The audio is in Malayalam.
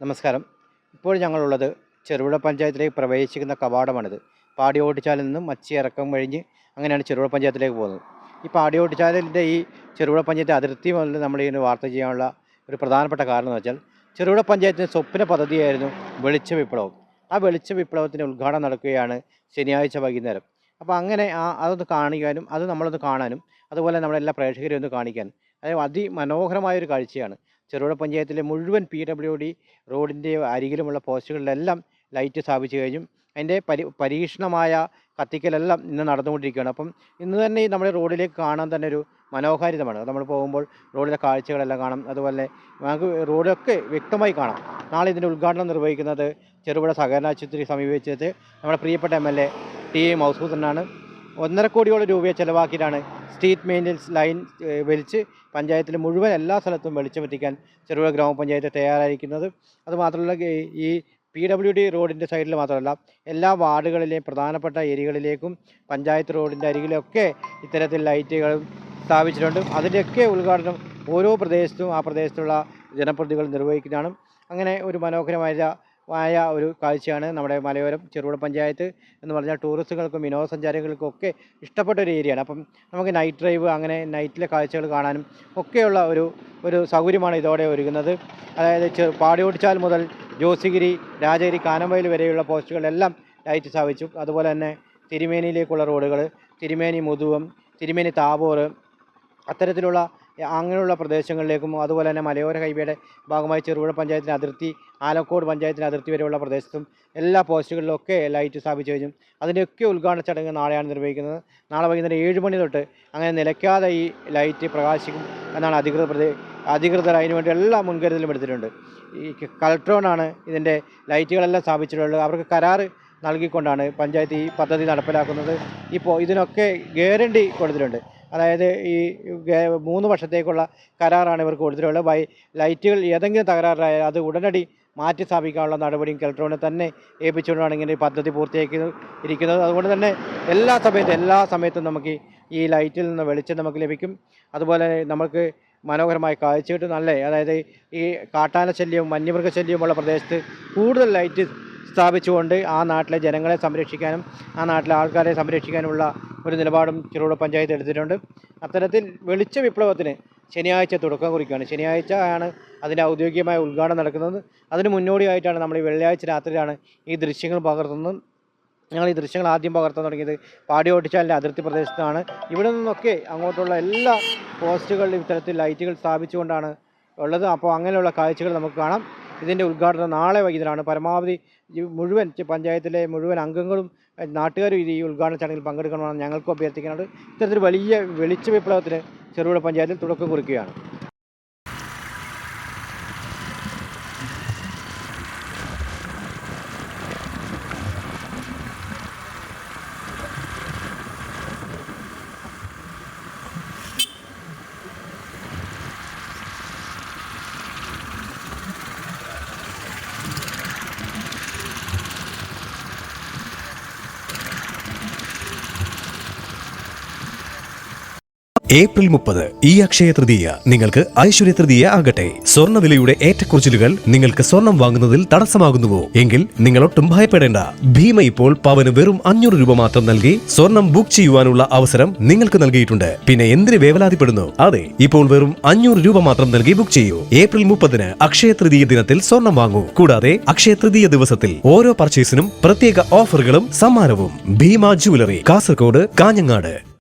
നമസ്കാരം. ഇപ്പോൾ ഞങ്ങളുള്ളത് ചെറുപുഴ പഞ്ചായത്തിലേക്ക് പ്രവേശിക്കുന്ന കവാടമാണിത്. പാടി ഓട്ടിച്ചാലിൽ നിന്നും മച്ചി ഇറക്കം കഴിഞ്ഞ് അങ്ങനെയാണ് ചെറുപുഴ പഞ്ചായത്തിലേക്ക് പോകുന്നത്. ഈ പാടി ഓട്ടിച്ചാലിന്റെ ഈ ചെറുപുഴ പഞ്ചായത്ത് അതിർത്തി മുതൽ നമ്മൾ ഇതിന് വാർത്ത ചെയ്യാനുള്ള ഒരു പ്രധാനപ്പെട്ട കാരണം എന്ന് വെച്ചാൽ ചെറുപുഴ പഞ്ചായത്തിന്റെ സ്വപ്ന പദ്ധതിയായിരുന്നു വെളിച്ച വിപ്ലവം ആ വെളിച്ച വിപ്ലവത്തിന്റെ ഉദ്ഘാടനം നടക്കുകയാണ് ശനിയാഴ്ച വൈകുന്നേരം. അപ്പോൾ അങ്ങനെ ആ അതൊന്ന് കാണിക്കാനും അത് നമ്മളൊന്ന് കാണാനും അതുപോലെ നമ്മളെല്ലാ പ്രേക്ഷകരെയും ഒന്ന് കാണിക്കാനും. അതായത് അതിമനോഹരമായൊരു കാഴ്ചയാണ്. ചെറുപുഴ പഞ്ചായത്തിലെ മുഴുവൻ പി ഡബ്ല്യു ഡി റോഡിന്റെ അരികിലുമുള്ള പോസ്റ്റുകളിലെല്ലാം ലൈറ്റ് സ്ഥാപിച്ചു കഴിഞ്ഞു. അതിന്റെ പരി പരീക്ഷണമായ കത്തിക്കലെല്ലാം ഇന്ന് നടന്നുകൊണ്ടിരിക്കുകയാണ്. അപ്പം ഇന്ന് തന്നെ നമ്മുടെ റോഡിലേക്ക് കാണാൻ തന്നെ ഒരു മനോഹാരിതമാണ്. നമ്മൾ പോകുമ്പോൾ റോഡിലെ കാഴ്ചകളെല്ലാം കാണാം. അതുപോലെ നമുക്ക് റോഡൊക്കെ വ്യക്തമായി കാണാം. നാളെ ഇതിന്റെ ഉദ്ഘാടനം നിർവഹിക്കുന്നത് ചെറുപുഴ സഹകരണ ആശുപത്രി സമീപിച്ചത് നമ്മുടെ പ്രിയപ്പെട്ട M L A T A മൗസൂദനാണ് ഒന്നര കോടിയോളം രൂപയെ ചിലവാക്കിയിട്ടാണ് സ്ട്രീറ്റ് മെയിന്റനൻസ് ലൈൻ വലിച്ച് പഞ്ചായത്തിൽ മുഴുവൻ എല്ലാ സ്ഥലത്തും വെളിച്ചമെത്തിക്കാൻ ചെറുപുഴ ഗ്രാമപഞ്ചായത്ത് തയ്യാറായിരിക്കുന്നത്. അതുമാത്രമല്ല ഈ പി ഡബ്ല്യു ഡി റോഡിന്റെ സൈഡിൽ മാത്രമല്ല എല്ലാ വാർഡുകളിലെയും പ്രധാനപ്പെട്ട ഏരിയകളിലേക്കും പഞ്ചായത്ത് റോഡിന്റെ അരികിലൊക്കെ ഇത്തരത്തിൽ ലൈറ്റുകൾ സ്ഥാപിച്ചിട്ടുണ്ട്. അതിന്റെയൊക്കെ ഉദ്ഘാടനം ഓരോ പ്രദേശത്തും ആ പ്രദേശത്തുള്ള ജനപ്രതികൾ നിർവഹിക്കുന്നതാണ്. അങ്ങനെ ഒരു മനോഹരമായ മായ ഒരു കാഴ്ചയാണ് നമ്മുടെ മലയോരം ചെറുപുഴ പഞ്ചായത്ത് എന്ന് പറഞ്ഞാൽ ടൂറിസ്റ്റുകൾക്കും വിനോദസഞ്ചാരികൾക്കും ഒക്കെ ഇഷ്ടപ്പെട്ട ഒരു ഏരിയയാണ്. അപ്പം നമുക്ക് നൈറ്റ് ഡ്രൈവ് അങ്ങനെ നൈറ്റിലെ കാഴ്ചകൾ കാണാനും ഒക്കെയുള്ള ഒരു ഒരു സൗകര്യമാണ് ഇതോടെ ഒരുങ്ങുന്നത്. അതായത് ചെറു പാടിയോടിച്ചാൽ മുതൽ ജോസിഗിരി രാജഗിരി കാനംവയൽ വരെയുള്ള പോസ്റ്റുകളെല്ലാം ലൈറ്റ് സ്ഥാപിച്ചു. അതുപോലെ തന്നെ തിരുമേനിയിലേക്കുള്ള റോഡുകൾ തിരുമേനി മുതുവം തിരുമേനി താബോർ അത്തരത്തിലുള്ള അങ്ങനെയുള്ള പ്രദേശങ്ങളിലേക്കും അതുപോലെ തന്നെ മലയോര ഹൈവേയുടെ ഭാഗമായി ചെറുപുഴ പഞ്ചായത്തിന്റെ അതിർത്തി ആലക്കോട് പഞ്ചായത്തിന്റെ അതിർത്തി വരെയുള്ള പ്രദേശത്തും എല്ലാ പോസ്റ്റുകളിലൊക്കെ ലൈറ്റ് സ്ഥാപിച്ചു കഴിഞ്ഞു. അതിന്റെയൊക്കെ ഉദ്ഘാടന ചടങ്ങ് നാളെയാണ് നിർവഹിക്കുന്നത്. നാളെ വൈകുന്നേരം ഏഴ് മണി തൊട്ട് അങ്ങനെ നിലയ്ക്കാതെ ഈ ലൈറ്റ് പ്രകാശിക്കും എന്നാണ് അധികൃതർ പ്രതി അധികൃതർ അതിനുവേണ്ടി എല്ലാ മുൻകരുതലും എടുത്തിട്ടുണ്ട്. ഈ കളക്ട്രോണാണ് ഇതിന്റെ ലൈറ്റുകളെല്ലാം സ്ഥാപിച്ചിട്ടുള്ളത്. അവർക്ക് കരാറ് നൽകിക്കൊണ്ടാണ് പഞ്ചായത്ത് ഈ പദ്ധതി നടപ്പിലാക്കുന്നത്. ഇപ്പോൾ ഇതിനൊക്കെ ഗ്യാരണ്ടി കൊടുത്തിട്ടുണ്ട്. അതായത് ഈ മൂന്ന് വർഷത്തേക്കുള്ള കരാറാണ് ഇവർക്ക് കൊടുത്തിട്ടുള്ളത്. ബൈ ലൈറ്റുകൾ ഏതെങ്കിലും തകരാറായാൽ അത് ഉടനടി മാറ്റി സ്ഥാപിക്കാനുള്ള നടപടിയും കെൽട്രോണിനെ തന്നെ ഏൽപ്പിച്ചുകൊണ്ടാണ് ഇങ്ങനെ ഈ പദ്ധതി പൂർത്തിയാക്കി ഇരിക്കുന്നത്. അതുകൊണ്ട് തന്നെ എല്ലാ സമയത്തും എല്ലാ സമയത്തും നമുക്ക് ഈ- ഈ ലൈറ്റിൽ നിന്ന് വെളിച്ചം നമുക്ക് ലഭിക്കും. അതുപോലെ നമുക്ക് മനോഹരമായ കാഴ്ചയിട്ട് നല്ല അതായത് ഈ കാട്ടാന ശല്യവും വന്യമൃഗ ശല്യവുമുള്ള പ്രദേശത്ത് കൂടുതൽ ലൈറ്റ് സ്ഥാപിച്ചുകൊണ്ട് ആ നാട്ടിലെ ജനങ്ങളെ സംരക്ഷിക്കാനും ആ നാട്ടിലെ ആൾക്കാരെ സംരക്ഷിക്കാനുമുള്ള ഒരു നിലപാടും ചെറുപുഴ പഞ്ചായത്ത് എടുത്തിട്ടുണ്ട്. അത്തരത്തിൽ വെളിച്ച വിപ്ലവത്തിന് ശനിയാഴ്ച തുടക്കം കുറിക്കുകയാണ്. ശനിയാഴ്ച ആണ് അതിന്റെ ഔദ്യോഗികമായ ഉദ്ഘാടനം നടക്കുന്നത്. അതിന് മുന്നോടിയായിട്ടാണ് നമ്മൾ ഈ വെള്ളിയാഴ്ച രാത്രിയിലാണ് ഈ ദൃശ്യങ്ങൾ പകർത്തുന്നത്. ഞങ്ങൾ ഈ ദൃശ്യങ്ങൾ ആദ്യം പകർത്താൻ തുടങ്ങിയത് പാടി ഓട്ടിച്ചാലിന്റെ അതിർത്തി പ്രദേശത്താണ്. ഇവിടെ നിന്നൊക്കെ അങ്ങോട്ടുള്ള എല്ലാ പോസ്റ്റുകളിലും ഇത്തരത്തിൽ ലൈറ്റുകൾ സ്ഥാപിച്ചുകൊണ്ടാണ് ഉള്ളത്. അപ്പോൾ അങ്ങനെയുള്ള കാഴ്ചകൾ നമുക്ക് കാണാം. ഇതിന്റെ ഉദ്ഘാടനം നാളെ വൈകുന്നേരമാണ്. പരമാവധി മുഴുവൻ പഞ്ചായത്തിലെ മുഴുവൻ അംഗങ്ങളും നാട്ടുകാരും ഈ ഉദ്ഘാടന ചടങ്ങിൽ പങ്കെടുക്കണമെന്ന് ഞങ്ങൾക്കും അഭ്യർത്ഥിക്കുന്നുണ്ട്. ഇത്തരത്തിൽ വലിയ വെളിച്ച വിപ്ലവത്തിന് ചെറുപുഴ പഞ്ചായത്തിൽ തുടക്കം കുറിക്കുകയാണ്. ഏപ്രിൽ മുപ്പത് ഈ അക്ഷയ തൃതീയ നിങ്ങൾക്ക് ഐശ്വര്യ തൃതീയ ആകട്ടെ. സ്വർണവിലയുടെ ഏറ്റക്കുറച്ചിലുകൾ നിങ്ങൾക്ക് സ്വർണം വാങ്ങുന്നതിൽ തടസ്സമാകുന്നുവോ? എങ്കിൽ നിങ്ങൾ ഒട്ടും ഭയപ്പെടേണ്ട. ഭീമ ഇപ്പോൾ പവന് വെറും അഞ്ഞൂറ് രൂപ മാത്രം നൽകി സ്വർണം ബുക്ക് ചെയ്യുവാനുള്ള അവസരം നിങ്ങൾക്ക് നൽകിയിട്ടുണ്ട്. പിന്നെ എന്തിന് വേവലാതിപ്പെടുന്നു? അതെ ഇപ്പോൾ വെറും അഞ്ഞൂറ് രൂപ മാത്രം നൽകി ബുക്ക് ചെയ്യൂ. ഏപ്രിൽ മുപ്പതിന് അക്ഷയ തൃതീയ ദിനത്തിൽ സ്വർണം വാങ്ങൂ. കൂടാതെ അക്ഷയ തൃതീയ ദിവസത്തിൽ ഓരോ പർച്ചേസിനും പ്രത്യേക ഓഫറുകളും സമ്മാനവും. ഭീമ ജുവലറി കാസർകോട് കാഞ്ഞങ്ങാട്.